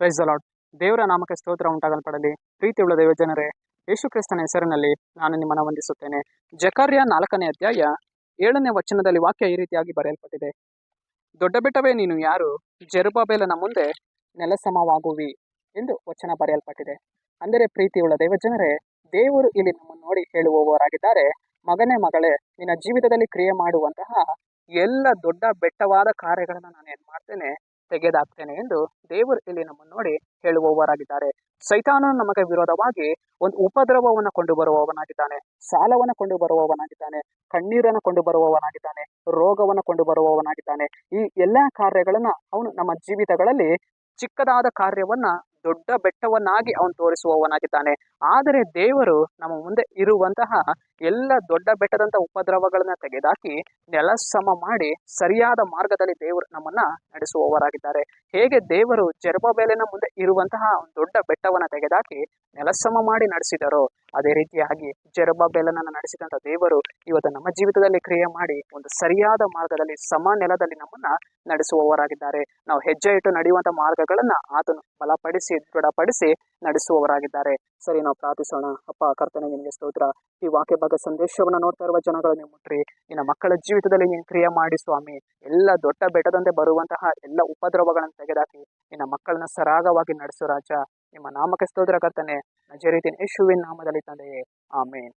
Price allot ದೇವರ ನಾಮಕ್ಕೆ ಸ್ತೋತ್ರ ಉಂಟಾಗಲ್ಪಡಲಿ. ಪ್ರೀತಿಯುಳ್ಳ ದೇವಜನರೇ ಯೇಸು ಕ್ರಿಸ್ತನ ಹೆಸರಿನಲ್ಲಿ ನಾನು ನಿಮ್ಮನ್ನು ವಂದಿಸುತ್ತೇನೆ. ಜಕಾರ್ಯ ನಾಲ್ಕನೇ ಅಧ್ಯಾಯ ಏಳನೇ ವಚನದಲ್ಲಿ ವಾಕ್ಯ ಈ ರೀತಿಯಾಗಿ ಬರೆಯಲ್ಪಟ್ಟಿದೆ. ದೊಡ್ಡ ಬೆಟ್ಟವೇ, ನೀನು ಯಾರು? ಜೆರುಬಾಬೆಲನ ಮುಂದೆ ನೆಲಸಮವಾಗುವಿ ಎಂದು ವಚನ ಬರೆಯಲ್ಪಟ್ಟಿದೆ. ಅಂದರೆ ಪ್ರೀತಿಯುಳ್ಳ ದೇವಜನರೇ ದೇವರು ಇಲ್ಲಿ ನಮ್ಮನ್ನು ನೋಡಿ ಹೇಳುವವರಾಗಿದ್ದಾರೆ. ಮಗನೇ ಮಗಳೇ, ನಿನ್ನ ಜೀವಿತದಲ್ಲಿ ಕ್ರಿಯೆ ಮಾಡುವಂತಹ ಎಲ್ಲ ದೊಡ್ಡ ಬೆಟ್ಟವಾದ ಕಾರ್ಯಗಳನ್ನು ನಾನು ಏನು ಮಾಡ್ತೇನೆ ತೆಗೆದಾಕ್ತೇನೆ ಎಂದು ದೇವರು ಇಲ್ಲಿ ನಮ್ಮನ್ನು ನೋಡಿ ಹೇಳುವವರಾಗಿದ್ದಾರೆ. ಸೈತಾನನು ನಮಗೆ ವಿರೋಧವಾಗಿ ಒಂದು ಉಪದ್ರವವನ್ನು ಕೊಂಡು ಬರುವವನಾಗಿದ್ದಾನೆ ಸಾಲವನ್ನು ಕೊಂಡು ಬರುವವನಾಗಿದ್ದಾನೆ ಕಣ್ಣೀರನ್ನು ಕೊಂಡು ಬರುವವನಾಗಿದ್ದಾನೆ ರೋಗವನ್ನು ಕೊಂಡು ಬರುವವನಾಗಿದ್ದಾನೆ ಈ ಎಲ್ಲ ಕಾರ್ಯಗಳನ್ನ ಅವನು ನಮ್ಮ ಜೀವಿತಗಳಲ್ಲಿ ಚಿಕ್ಕದಾದ ಕಾರ್ಯವನ್ನ, ದೊಡ್ಡ ಬೆಟ್ಟವನ್ನಾಗಿ ಅವನು ತೋರಿಸುವವನಾಗಿದ್ದಾನೆ. ಆದರೆ ದೇವರು ನಮ್ಮ ಮುಂದೆ ಇರುವಂತಹ ಎಲ್ಲ ದೊಡ್ಡ ಬೆಟ್ಟದಂತ ಉಪದ್ರವಗಳನ್ನ ತೆಗೆದಾಕಿ ನೆಲ ಸಮ ಮಾಡಿ ಸರಿಯಾದ ಮಾರ್ಗದಲ್ಲಿ ದೇವರು ನಮ್ಮನ್ನ ನಡೆಸುವವರಾಗಿದ್ದಾರೆ. ಹೇಗೆ ದೇವರು ಜೆರಬಾಬೇಲಿನ ಮುಂದೆ ಇರುವಂತಹ ದೊಡ್ಡ ಬೆಟ್ಟವನ್ನ ತೆಗೆದಾಕಿ ನೆಲಸಮ ಮಾಡಿ ನಡೆಸಿದರೋ, ಅದೇ ರೀತಿಯಾಗಿ ಜೆರಬಾಬೇಲನನ್ನ ನಡೆಸಿದಂತ ದೇವರು ಇವತ್ತು ನಮ್ಮ ಜೀವಿತದಲ್ಲಿ ಕ್ರಿಯೆ ಮಾಡಿ ಒಂದು ಸರಿಯಾದ ಮಾರ್ಗದಲ್ಲಿ ಸಮ ನೆಲದಲ್ಲಿ ನಮ್ಮನ್ನ ನಡೆಸುವವರಾಗಿದ್ದಾರೆ. ನಾವು ಹೆಜ್ಜೆ ಇಟ್ಟು ನಡೆಯುವಂತ ಮಾರ್ಗಗಳನ್ನ ಆತನು ಬಲಪಡಿಸಿ, ದೃಢಪಡಿಸಿ ನಡೆಸುವವರಾಗಿದ್ದಾರೆ. ಸರಿ, ನಾವು ಪ್ರಾರ್ಥಿಸೋಣ. ಅಪ್ಪ, ಕರ್ತನೆ ನಿಮಗೆ ಸ್ತೋತ್ರ. ಈ ವಾಕ್ಯ ಸಂದೇಶವನ್ನು ನೋಡ್ತಾ ಇರುವ ಜನಗಳನ್ನು ಮುಟ್ರಿ. ನಿನ್ನ ಮಕ್ಕಳ ಜೀವಿತದಲ್ಲಿ ನೀನು ಕ್ರಿಯೆ ಮಾಡಿ ಸ್ವಾಮಿ. ಎಲ್ಲ ದೊಡ್ಡ ಬೆಟ್ಟದಂತೆ ಬರುವಂತಹ ಎಲ್ಲ ಉಪದ್ರವಗಳನ್ನು ತೆಗೆದಾಕಿ, ನಿನ್ನ ಮಕ್ಕಳನ್ನ ಸರಾಗವಾಗಿ ನಡೆಸು ರಾಜ. ನಿಮ್ಮ ನಾಮಕ್ಕೆ ಸ್ತೋತ್ರ ಕರ್ತನೆ. ನಜರೀತಿನ ಯೇಸುವಿನ ನಾಮದಲ್ಲಿ ತಂದೆಯೇ. ಆಮೇನ್.